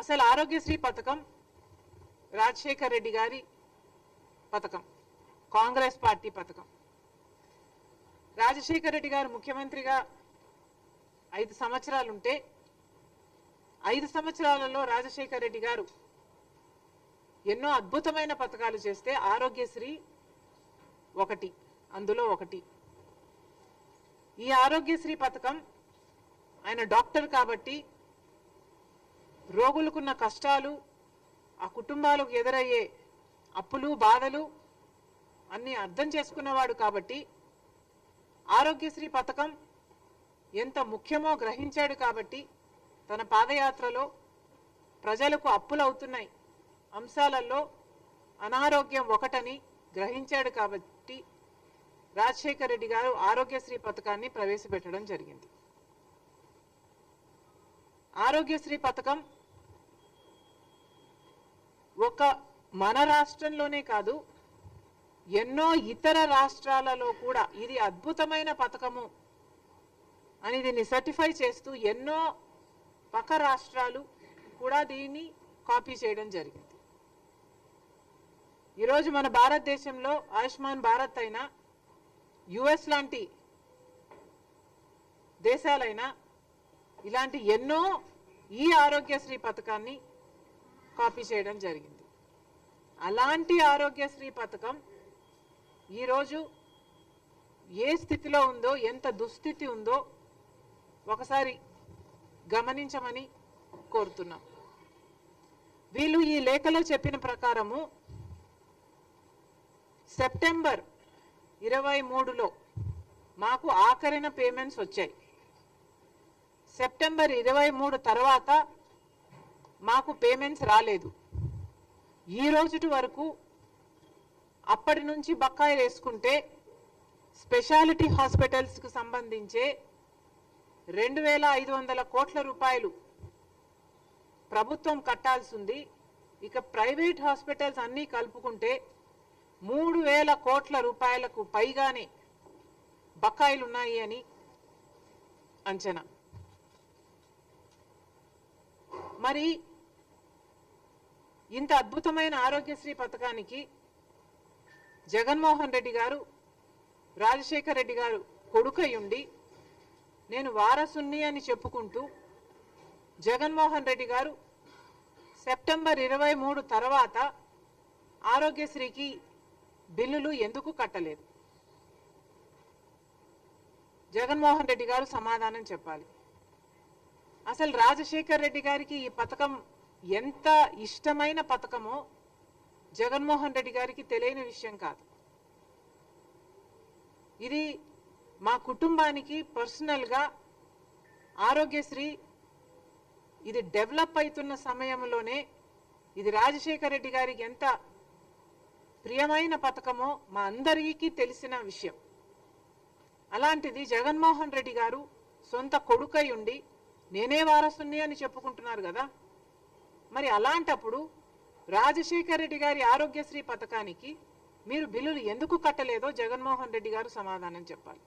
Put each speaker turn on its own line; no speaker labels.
అసలు ఆరోగ్యశ్రీ పథకం రాజశేఖర్ రెడ్డి గారి పథకం కాంగ్రెస్ పార్టీ పథకం. రాజశేఖర్ రెడ్డి గారు ముఖ్యమంత్రిగా ఐదు సంవత్సరాలుంటే ఐదు సంవత్సరాలలో రాజశేఖర్ రెడ్డి గారు ఎన్నో అద్భుతమైన పథకాలు చేస్తే ఆరోగ్యశ్రీ ఒకటి అందులో ఒకటి. ఈ ఆరోగ్యశ్రీ పథకం ఆయన డాక్టర్ కాబట్టి రోగులకున్న కష్టాలు ఆ కుటుంబాలకు ఎదురయ్యే అప్పులు బాధలు అన్నీ అర్థం చేసుకున్నవాడు కాబట్టి ఆరోగ్యశ్రీ పథకం ఎంత ముఖ్యమో గ్రహించాడు కాబట్టి తన పాదయాత్రలో ప్రజలకు అప్పులు అవుతున్నాయి. అంశాలలో అనారోగ్యం ఒకటని గ్రహించాడు కాబట్టి రాజశేఖర రెడ్డి గారు ఆరోగ్యశ్రీ పథకాన్ని ప్రవేశపెట్టడం జరిగింది. ఆరోగ్యశ్రీ పథకం ఒక్క మన రాష్ట్రంలోనే కాదు ఎన్నో ఇతర రాష్ట్రాలలో కూడా ఇది అద్భుతమైన పథకము అని దీన్ని సర్టిఫై చేస్తూ ఎన్నో పక్క రాష్ట్రాలు కూడా దీన్ని కాపీ చేయడం జరిగింది. ఈరోజు మన భారతదేశంలో ఆయుష్మాన్ భారత్ అయినా యుఎస్ లాంటి దేశాలైనా ఇలాంటి ఎన్నో ఈ ఆరోగ్యశ్రీ పథకాన్ని కాపీ చేయడం జరిగింది. అలాంటి ఆరోగ్యశ్రీ పథకం ఈరోజు ఏ స్థితిలో ఉందో ఎంత దుస్థితి ఉందో ఒకసారి గమనించమని కోరుతున్నాం. వీళ్ళు ఈ లేఖలో చెప్పిన ప్రకారము సెప్టెంబర్ ఇరవై మూడులో మాకు ఆఖరిన పేమెంట్స్ వచ్చాయి. సెప్టెంబర్ ఇరవై మూడు తర్వాత మాకు పేమెంట్స్ రాలేదు. ఈ రోజుటి వరకు అప్పటి నుంచి బకాయిలు వేసుకుంటే స్పెషాలిటీ హాస్పిటల్స్కి సంబంధించే రెండు వేల ఐదు వందల కోట్ల రూపాయలు ప్రభుత్వం కట్టాల్సి ఉంది ఇక ప్రైవేట్ హాస్పిటల్స్ అన్నీ కలుపుకుంటే మూడు వేల కోట్ల రూపాయలకు పైగానే బకాయిలు ఉన్నాయి అని అంచనా. మరి ఇంత అద్భుతమైన ఆరోగ్యశ్రీ పథకానికి జగన్మోహన్ రెడ్డి గారు రాజశేఖర్ రెడ్డి గారు కొడుకై ఉండి నేను వారసుని అని చెప్పుకుంటూ జగన్మోహన్ రెడ్డి గారు సెప్టెంబర్ ఇరవై మూడు తర్వాత ఆరోగ్యశ్రీకి బిల్లులు ఎందుకు కట్టలేదు? జగన్మోహన్ రెడ్డి గారు సమాధానం చెప్పాలి. అసలు రాజశేఖర్ రెడ్డి గారికి ఈ పథకం ఎంత ఇష్టమైన పథకమో జగన్మోహన్ రెడ్డి గారికి తెలియని విషయం కాదు. ఇది మా కుటుంబానికి పర్సనల్గా ఆరోగ్యశ్రీ ఇది డెవలప్ అవుతున్న సమయంలోనే ఇది రాజశేఖర్ రెడ్డి గారికి ఎంత ప్రియమైన పథకమో మా అందరికీ తెలిసిన విషయం. అలాంటిది జగన్మోహన్ రెడ్డి గారు సొంత కొడుకై ఉండి నేనే వారసుని అని చెప్పుకుంటున్నారు కదా మరి అలాంటప్పుడు రాజశేఖర్ రెడ్డి గారి ఆరోగ్యశ్రీ పథకానికి మీరు బిల్లులు ఎందుకు కట్టలేదో జగన్మోహన్ రెడ్డి గారు సమాధానం చెప్పాలి.